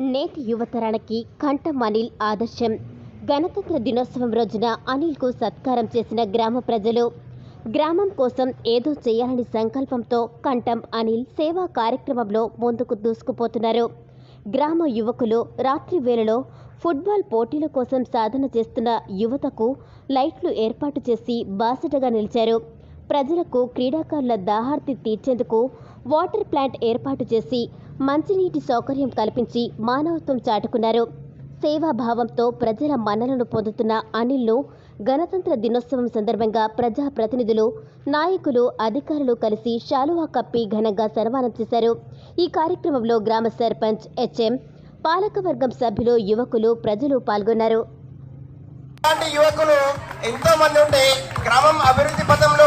నేటి యువతరానికి కంఠం అనిల్ ఆదర్శం. గణతంత్ర దినోత్సవం రోజున అనిల్కు సత్కారం చేసిన గ్రామ ప్రజలు గ్రామం కోసం ఏదో చేయాలని సంకల్పంతో కంఠం అనిల్ సేవా కార్యక్రమంలో ముందుకు దూసుకుపోతున్నారు. గ్రామ యువకులు రాత్రి వేళలో ఫుట్బాల్ పోటీల కోసం సాధన చేస్తున్న యువతకు లైట్లు ఏర్పాటు చేసి బాసటగా నిలిచారు. ప్రజలకు క్రీడాకారుల దాహార్తి తీర్చేందుకు వాటర్ ప్లాంట్ ఏర్పాటు చేసి మంచినీటి సౌకర్యం కల్పించి మానవత్వం చాటుకున్నారు. సేవాభావంతో ప్రజల మన్నలను పొందుతున్న అనిల్ను గణతంత్ర దినోత్సవం సందర్భంగా ప్రజా ప్రతినిధులు నాయకులు అధికారులు కలిసి శాలువా కప్పి ఘనంగా సన్మానం చేశారు. ఈ కార్యక్రమంలో గ్రామ సర్పంచ్ హెచ్ఎం పాలకవర్గం సభ్యులు యువకులు ప్రజలు పాల్గొన్నారు. ఇలాంటి యువకులు ఎంతో మంది ఉంటే గ్రామం అభివృద్ధి పథంలో